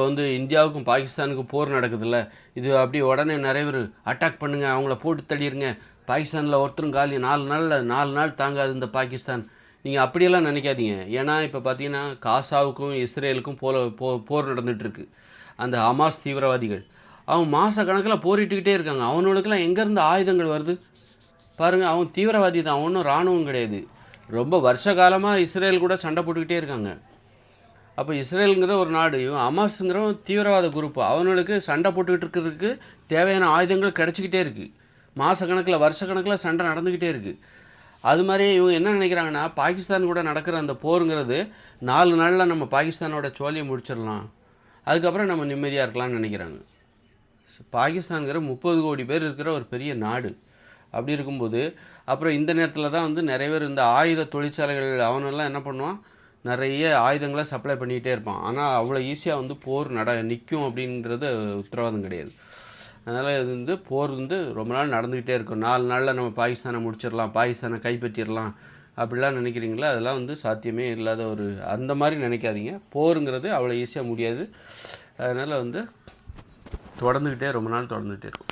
இப்போ வந்து இந்தியாவுக்கும் பாகிஸ்தானுக்கும் போர் நடக்குதுல்ல. இது அப்படியே உடனே நிறைய பேர் அட்டாக் பண்ணுங்கள் அவங்கள போட்டு தள்ளிடுங்க பாகிஸ்தானில் ஒருத்தரும் காலி நாலு நாளில் நாலு நாள் தாங்காது இந்த பாகிஸ்தான். நீங்கள் அப்படியெல்லாம் நினைக்காதீங்க. ஏன்னா இப்போ பார்த்தீங்கன்னா காசாவுக்கும் இஸ்ரேலுக்கும் போல போ போர் நடந்துகிட்ருக்கு அந்த ஹமாஸ் தீவிரவாதிகள். அவன் மாத கணக்கில் போரிட்டுக்கிட்டே இருக்காங்க. அவனுங்களுக்கெல்லாம் எங்கேருந்து ஆயுதங்கள் வருது? பாருங்கள் அவன் தீவிரவாதி தான். ஒன்றும் இராணுவம் கிடையாது. ரொம்ப வருஷ காலமாக இஸ்ரேல் கூட சண்டை போட்டுக்கிட்டே இருக்காங்க. அப்போ இஸ்ரேலுங்கிற ஒரு நாடு இவன் அமாஸுங்கிற தீவிரவாத குரூப் அவனுக்கு சண்டை போட்டுக்கிட்டு இருக்கிறதுக்கு தேவையான ஆயுதங்கள் கிடச்சிக்கிட்டே இருக்குது மாத கணக்கில் வருஷ கணக்கில் சண்டை நடந்துக்கிட்டே இருக்குது அது மாதிரி இவங்க என்ன நினைக்கிறாங்கன்னா பாகிஸ்தான் கூட நடக்கிற அந்த போருங்கிறது நாலு நாளில் நம்ம பாகிஸ்தானோட சோழியை முடிச்சிடலாம். அதுக்கப்புறம் நம்ம நிம்மதியாக இருக்கலாம்னு நினைக்கிறாங்க. பாகிஸ்தான்கிற முப்பது கோடி பேர் இருக்கிற ஒரு பெரிய நாடு. அப்படி இருக்கும்போது அப்புறம் இந்த நேரத்தில் தான் வந்து நிறைய பேர் இந்த ஆயுத தொழிற்சாலைகள் அவனெல்லாம் என்ன பண்ணுவான்? நிறைய ஆயுதங்களை சப்ளை பண்ணிக்கிட்டே இருப்பான். ஆனால் அவ்வளோ ஈஸியாக வந்து போர் நட நிற்கும் அப்படின்றது உத்தரவாதம் கிடையாது. அதனால் இது வந்து போர் வந்து ரொம்ப நாள் நடந்துக்கிட்டே இருக்கும். நாலு நாளில் நம்ம பாகிஸ்தானை முடிச்சிடலாம் பாகிஸ்தானை கைப்பற்றிடலாம் அப்படிலாம் நினைக்கிறீங்களா? அதெல்லாம் வந்து சாத்தியமே இல்லாத ஒரு அந்த மாதிரி நினைக்காதீங்க. போருங்கிறது அவ்வளோ ஈஸியாக முடியாது. அதனால் வந்து தொடர்ந்துக்கிட்டே ரொம்ப நாள் தொடர்ந்துக்கிட்டே இருக்கும்.